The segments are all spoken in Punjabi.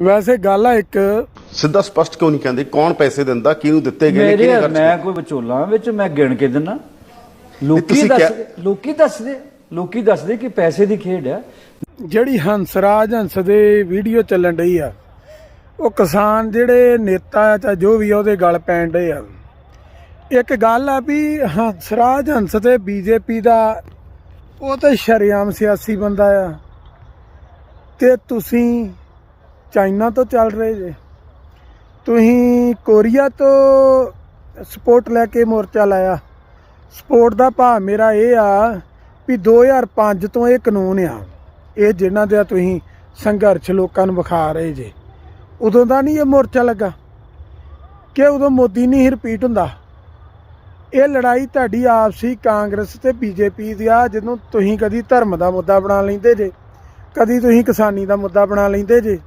ਵੈਸੇ ਗੱਲ ਆ ਇੱਕ। ਸਿੱਧਾ ਸਪਸ਼ਟ ਕਿਉਂ ਨਹੀਂ ਕਹਿੰਦੇ? ਕੌਣ ਪੈਸੇ ਦਿੰਦਾ? ਕਿਹਨੂੰ ਦਿੱਤੇ ਗਏ ਨੇ? ਮੇਰੇ ਕਿਹਨੇ ਖਰਚ ਮੈਂ ਕੋਈ ਵਿਚੋਲਾ ਵਿੱਚ ਮੈਂ ਗਿਣ ਕੇ ਦਿੰਨਾ। ਲੋਕੀ ਤੁਸੀਂ ਕਿਆ- ਦੱਸਦੇ ਲੋਕੀ ਦੱਸਦੇ ਲੋਕੀ ਦੱਸਦੇ ਕਿ ਪੈਸੇ ਦੀ ਖੇਡ ਹੈ ਜਿਹੜੀ ਹੰਸਰਾਜ ਹੰਸ ਦੇ ਵੀਡੀਓ ਚੱਲਣ ਰਹੀ ਆ ਉਹ ਕਿਸਾਨ ਜਿਹੜੇ ਨੇਤਾ ਆ ਚਾਹੇ ਜੋ ਵੀ ਆ ਉਹਦੇ ਗਲ ਪੈਣ ਡਏ ਆ। ਇੱਕ ਗੱਲ ਆ ਵੀ ਹੰਸਰਾਜ ਹੰਸ ਤੇ ਬੀਜੇਪੀ ਦਾ ਉਹ ਤਾਂ ਸ਼ਰੇਆਮ ਸਿਆਸੀ ਬੰਦਾ ਆ। ਤੇ ਤੁਸੀਂ ਚਾਈਨਾ ਤੋਂ ਚੱਲ ਰਹੇ ਜੇ। ਤੁਸੀਂ ਕੋਰੀਆ ਤੋਂ ਸਪੋਰਟ ਲੈ ਕੇ ਮੋਰਚਾ ਲਾਇਆ। ਸਪੋਰਟ ਦਾ ਭਾਅ ਮੇਰਾ ਇਹ ਆ ਵੀ 2005 ਤੋਂ ਇਹ ਕਾਨੂੰਨ ਆ। ਇਹ ਜਿਹਨਾਂ ਦੇ ਤੁਸੀਂ ਸੰਘਰਸ਼ ਲੋਕਾਂ ਨੂੰ ਵਿਖਾ ਰਹੇ ਜੇ। ਉਦੋਂ ਦਾ ਨਹੀਂ ਇਹ ਮੋਰਚਾ ਲੱਗਾ। ਕਿ ਉਦੋਂ ਮੋਦੀ ਨਹੀਂ ਰਿਪੀਟ ਹੁੰਦਾ। ਇਹ ਲੜਾਈ ਤੁਹਾਡੀ ਆਪਸੀ ਕਾਂਗਰਸ ਤੇ ਬੀਜੇਪੀ ਦੀ ਆ ਜਦੋਂ ਤੁਸੀਂ ਕਦੀ ਧਰਮ ਦਾ ਮੁੱਦਾ ਬਣਾ ਲੈਂਦੇ ਜੇ, ਕਦੀ ਤੁਸੀਂ ਕਿਸਾਨੀ ਦਾ ਮੁੱਦਾ ਬਣਾ ਲੈਂਦੇ ਜੇ।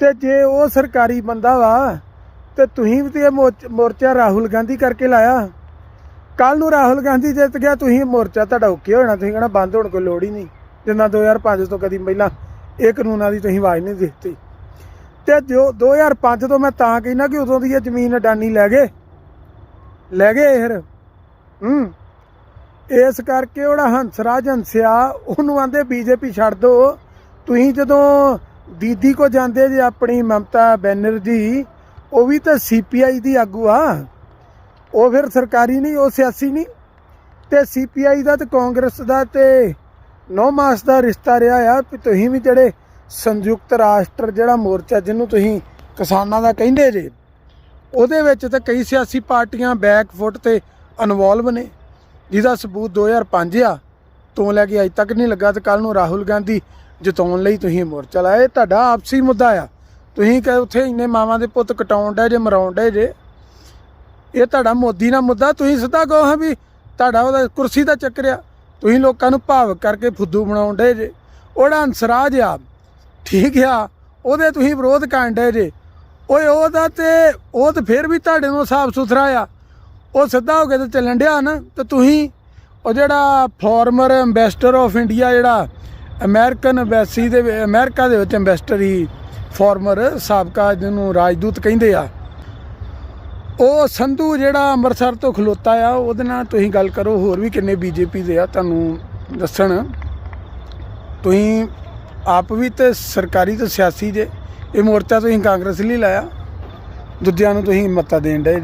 ਤੇ ਜੇ ਉਹ ਸਰਕਾਰੀ ਬੰਦਾ ਵਾ, ਤੇ ਤੁਸੀਂ ਵੀ ਤੇ ਇਹ ਮੋਰਚ- ਮੋਰਚਾ ਰਾਹੁਲ ਗਾਂਧੀ ਕਰਕੇ ਲਾਇਆ। ਕੱਲ ਨੂੰ ਰਾਹੁਲ ਗਾਂਧੀ ਜਿੱਤ ਗਿਆ, ਤੁਸੀਂ ਮੋਰਚਾ ਤੁਹਾਡਾ ਓਕੇ ਹੋਣਾ, ਤੁਸੀਂ ਕਹਿਣਾ ਬੰਦ ਹੋਣ ਕੋਈ ਲੋੜ ਹੀ ਨਹੀਂ, ਜਿੰਨਾ 2005 ਤੋਂ ਕਦੀ ਪਹਿਲਾਂ ਇਹ ਕਾਨੂੰਨਾਂ ਦੀ ਤੁਸੀਂ ਆਵਾਜ਼ ਨਹੀਂ ਦਿੱਤੀ। ਤੇ ਜੋ 2005 ਤੋਂ ਮੈਂ ਤਾਂ ਕਹਿੰਦਾ ਕਿ ਉਦੋਂ ਦੀ ਇਹ ਜ਼ਮੀਨ ਅਡਾਨੀ ਲੈ ਗਏ। ਲੈ ਗਏ ਫਿਰ। ਹੂੰ। ਇਸ ਕਰਕੇ ਉਹਦਾ ਹੰਸਰਾਜ ਹੰਸਿਆ, ਉਹਨੂੰ ਆਂਦੇ ਬੀਜੇਪੀ ਛੱਡ ਦੋ। ਤੁਸੀਂ ਜਦੋਂ ਦੀਦੀ ਕੋ ਜਾਂਦੇ ਜੇ ਆਪਣੀ ਮਮਤਾ ਬੈਨਰਜੀ, ਉਹ ਵੀ ਤਾਂ ਸੀਪੀਆਈ ਦੀ ਆਗੂ ਆ। ਉਹ ਫਿਰ ਸਰਕਾਰੀ ਨਹੀਂ, ਉਹ ਸਿਆਸੀ ਨਹੀਂ। ਤੇ ਸੀਪੀਆਈ ਦਾ ਤੇ ਕਾਂਗਰਸ ਦਾ ਤੇ ਨੌ ਮਾਸ ਦਾ ਰਿਸ਼ਤਾ ਰਿਹਾ ਆ ਵੀ ਤੁਸੀਂ ਵੀ ਜਿਹੜੇ ਸੰਯੁਕਤ ਰਾਸ਼ਟਰ, ਜਿਹੜਾ ਮੋਰਚਾ ਜਿਹਨੂੰ ਤੁਸੀਂ ਕਿਸਾਨਾਂ ਦਾ ਕਹਿੰਦੇ ਜੇ, ਉਹਦੇ ਵਿੱਚ ਤਾਂ ਕਈ ਸਿਆਸੀ ਪਾਰਟੀਆਂ ਬੈਕ ਫੁੱਟ ਤੇ ਇਨਵੋਲਵ ਨੇ, ਜਿਹਦਾ ਸਬੂਤ 2005 ਆ। ਤੋਂ ਲੈ ਕੇ ਅੱਜ ਤੱਕ ਨਹੀਂ ਲੱਗਾ ਤੇ ਕੱਲ ਨੂੰ ਰਾਹੁਲ ਗਾਂਧੀ ਜਿਤਾਉਣ ਲਈ ਤੁਸੀਂ ਮੋਰਚਾ ਲਾਇਆ। ਇਹ ਤੁਹਾਡਾ ਆਪਸੀ ਮੁੱਦਾ ਆ। ਤੁਸੀਂ ਕਹੇ ਉੱਥੇ ਇੰਨੇ ਮਾਵਾਂ ਦੇ ਪੁੱਤ ਕਟਾਉਣ ਡੇ ਜੇ, ਮਰਾਉਣ ਡੇ ਜੇ। ਇਹ ਤੁਹਾਡਾ ਮੋਦੀ ਨਾਲ ਮੁੱਦਾ। ਤੁਸੀਂ ਸਿੱਧਾ ਕਹੋ ਹਾਂ ਵੀ ਤੁਹਾਡਾ ਉਹਦਾ ਕੁਰਸੀ ਦਾ ਚੱਕਰ ਆ। ਤੁਸੀਂ ਲੋਕਾਂ ਨੂੰ ਭਾਵਕ ਕਰਕੇ ਫੁੱਦੂ ਬਣਾਉਣ ਡੇ ਜੇ। ਉਹਦਾ ਅੰਸਰਾਜ ਆ। ਠੀਕ ਆ। ਉਹਦੇ ਤੁਸੀਂ ਵਿਰੋਧ ਕਰਨ ਡੇ ਜੇ। ਓਏ, ਉਹਦਾ ਤੇ ਉਹ ਤੇ ਫਿਰ ਵੀ ਤੁਹਾਡੇ ਨੂੰ ਸਾਫ਼ ਸੁਥਰਾ ਆ। ਉਹ ਸਿੱਧਾ ਹੋ ਕੇ ਤੇ ਚੱਲਣ ਡਿਆ ਨਾ। ਤੇ ਤੁਸੀਂ ਉਹ ਜਿਹੜਾ ਫਾਰਮਰ ਐਮਬੈਸਡਰ ਆਫ ਇੰਡੀਆ ਜਿਹੜਾ ਅਮਰੀਕਨ ਐਮਬੈਸੀ ਦੇ ਵਿ- ਅਮਰੀਕਾ ਦੇ ਵਿੱਚ ਐਮਬੈਸਡਰ ਹੀ ਫਾਰਮਰ ਸਾਬਕਾ ਜਿਹਨੂੰ ਰਾਜਦੂਤ ਕਹਿੰਦੇ ਆ। ਉਹ ਸੰਧੂ ਜਿਹੜਾ ਅੰਮ੍ਰਿਤਸਰ ਤੋਂ ਖਲੋਤਾ ਆ, ਉਹਦੇ ਨਾਲ ਤੁਸੀਂ ਗੱਲ ਕਰੋ, ਹੋਰ ਵੀ ਕਿੰਨੇ ਬੀਜੇਪੀ ਦੇ ਆ, ਤੁਹਾਨੂੰ ਦੱਸਣ। ਤੁਸੀਂ ਆਪ ਵੀ ਤੇ ਸਰਕਾਰੀ ਤੇ ਸਿਆਸੀ ਜੇ, ਇਹ ਮੋਰਚਾ ਤੁਸੀਂ ਕਾਂਗਰਸ ਲਈ ਲਾਇਆ, ਦੂਜਿਆਂ ਨੂੰ ਤੁਸੀਂ ਮਤਾ ਦੇਣ ਦੇ